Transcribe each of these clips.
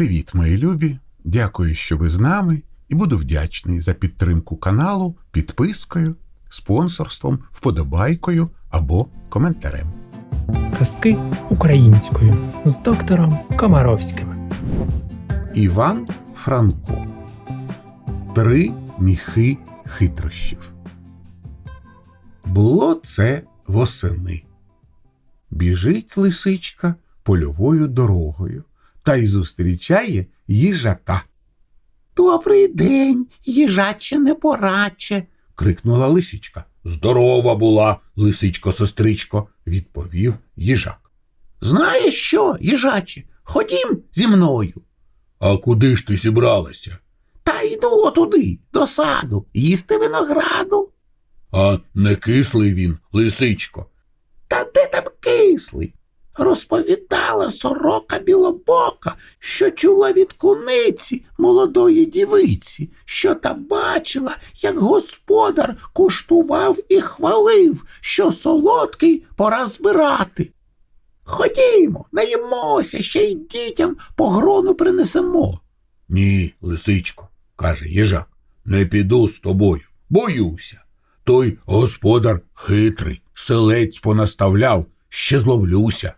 Привіт, мої любі! Дякую, що ви з нами, і буду вдячний за підтримку каналу підпискою, спонсорством, вподобайкою або коментарем. Казки українською з доктором Комаровським. Іван Франко. Три міхи хитрощів. Було це восени. Біжить лисичка польовою дорогою та й зустрічає їжака. Добрий день, їжаче непораче. крикнула лисичка. Здорова була, лисичко сестричко, відповів їжак. Знаєш що, їжаче, ходім зі мною. А куди ж ти зібралася? Та йду отуди, до саду, їсти винограду. А не кислий він, лисичко. Та де там кислий? Розповідала сорока білобока, що чула від куниці молодої дівиці, що та бачила, як господар куштував і хвалив, що солодкий пора збирати. Ходімо, наїмося, ще й дітям погрону принесемо. Ні, лисичко, каже їжак, не піду з тобою, боюся. Той господар хитрий, селець понаставляв, ще зловлюся.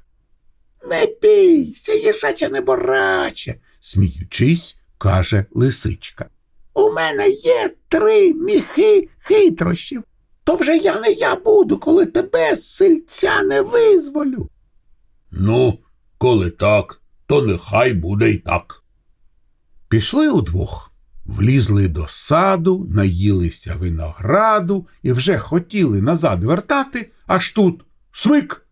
Не бійся, їжаче небораче, сміючись, каже лисичка. У мене є три міхи хитрощів. То вже я не я буду, коли тебе з сельця не визволю. Ну, коли так, то нехай буде й так. Пішли удвох, влізли до саду, наїлися винограду і вже хотіли назад вертати, аж тут смик.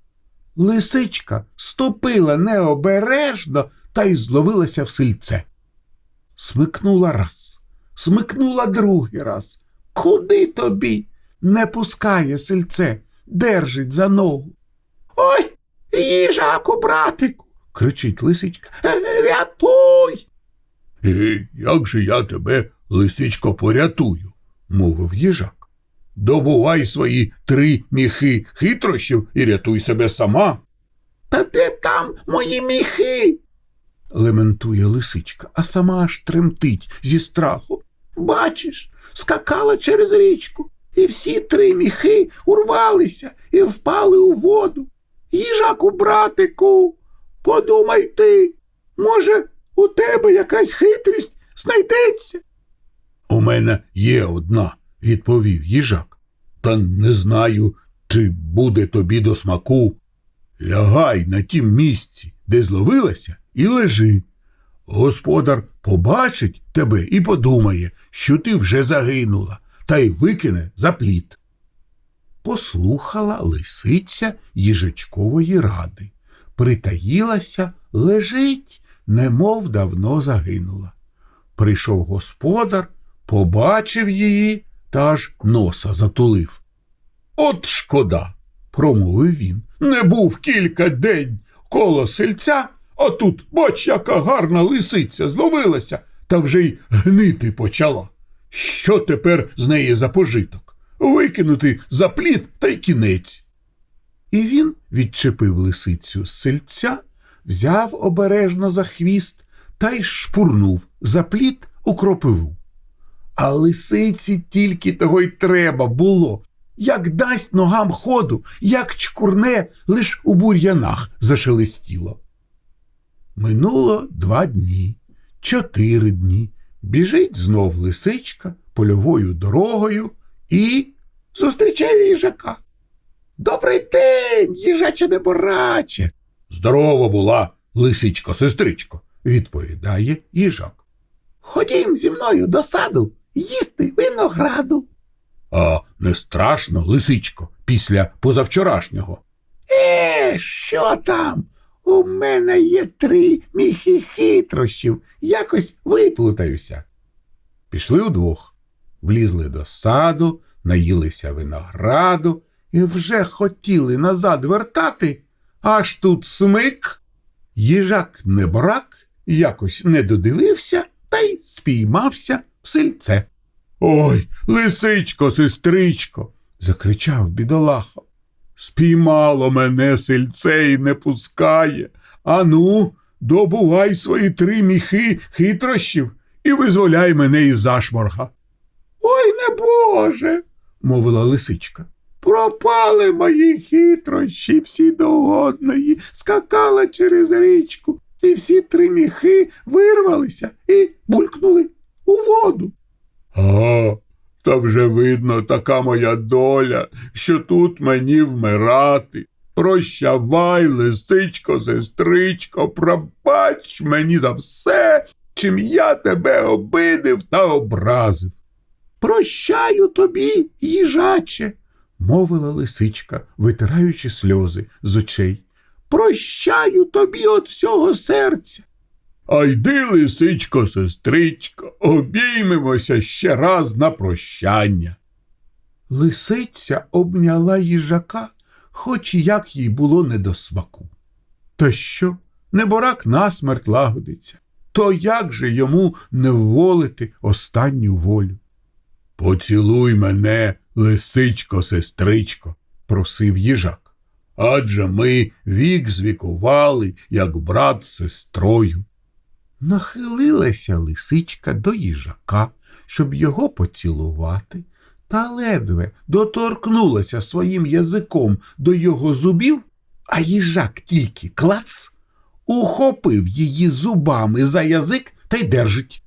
Лисичка ступила необережно та й зловилася в сильце. Смикнула раз, смикнула другий раз. Куди тобі? Не пускає сельце, держить за ногу. Ой, їжаку, братику, кричить лисичка. «Е, Рятуй. «І як же я тебе, лисичко, порятую, мовив їжак. Добувай свої три міхи хитрощів і рятуй себе сама. Та де там мої міхи? лементує лисичка, а сама аж тремтить зі страху. Бачиш, скакала через річку, і всі три міхи урвалися і впали у воду. Їжаку, братику, подумай ти, може, у тебе якась хитрість знайдеться? У мене є одна, відповів їжак. Та не знаю, чи буде тобі до смаку. Лягай на тім місці, де зловилася, і лежи. Господар побачить тебе і подумає, що ти вже загинула, та й викине за пліт. Послухала лисиця їжачкової ради, притаїлася, лежить, немов давно загинула. Прийшов господар, побачив її та аж носа затулив. От шкода, промовив він. Не був кілька день коло сельця, а тут, бач, яка гарна лисиця зловилася та вже й гнити почала. Що тепер з неї за пожиток? Викинути за плід та й кінець. І він відчепив лисицю з сельця, взяв обережно за хвіст та й шпурнув за плід у кропиву. А лисиці тільки того й треба було. Як дасть ногам ходу, як чкурне, лиш у бур'янах зашелестіло. Минуло два дні, чотири дні. Біжить знов лисичка польовою дорогою і зустрічає їжака. Добрий день, їжаче небораче. Здорова була, лисичко, сестричко, відповідає їжак. Ходім зі мною до саду їсти винограду. А не страшно, лисичко, після позавчорашнього. Е, що там? У мене є три міхи хитрощів, якось виплутаюся. Пішли удвох, влізли до саду, наїлися винограду і вже хотіли назад вертати, аж тут смик. Їжак небрак якось не додивився та й спіймався в сельце. Ой, лисичко, сестричко, закричав бідолаха. Спіймало мене сельце і не пускає. Ану, добувай свої три міхи хитрощів і визволяй мене із зашморга. Ой не Боже, мовила лисичка. Пропали мої хитрощі всі до одної, скакала через річку, і всі три міхи вирвалися і булькнули у воду. А, та вже видно така моя доля, що тут мені вмирати. Прощавай, лисичко, сестричко, пробач мені за все, чим я тебе обидив та образив. Прощаю тобі, їжаче, мовила лисичка, витираючи сльози з очей. Прощаю тобі от всього серця. А йди, лисичко, сестричко, обіймемося ще раз на прощання. Лисиця обняла їжака, хоч як їй було не до смаку. Та що, неборак насмерть лагодиться, то як же йому не вволити останню волю? Поцілуй мене, лисичко, сестричко, просив їжак. Адже ми вік звікували, як брат з сестрою. Нахилилася лисичка до їжака, щоб його поцілувати, та ледве доторкнулася своїм язиком до його зубів, а їжак тільки клац, ухопив її зубами за язик та й держить.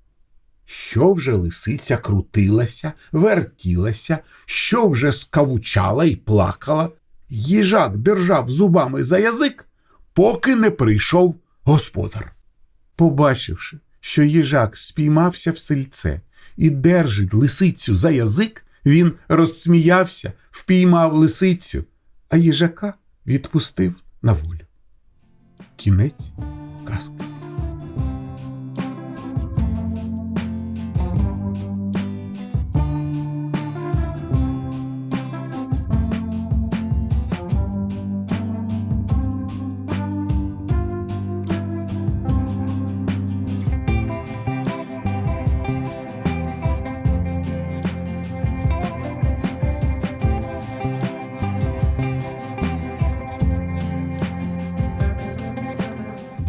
Що вже лисиця крутилася, вертілася, що вже скавучала і плакала, їжак держав зубами за язик, поки не прийшов господар. Побачивши, що їжак спіймався в сельце і держить лисицю за язик, він розсміявся, впіймав лисицю, а їжака відпустив на волю. Кінець казки.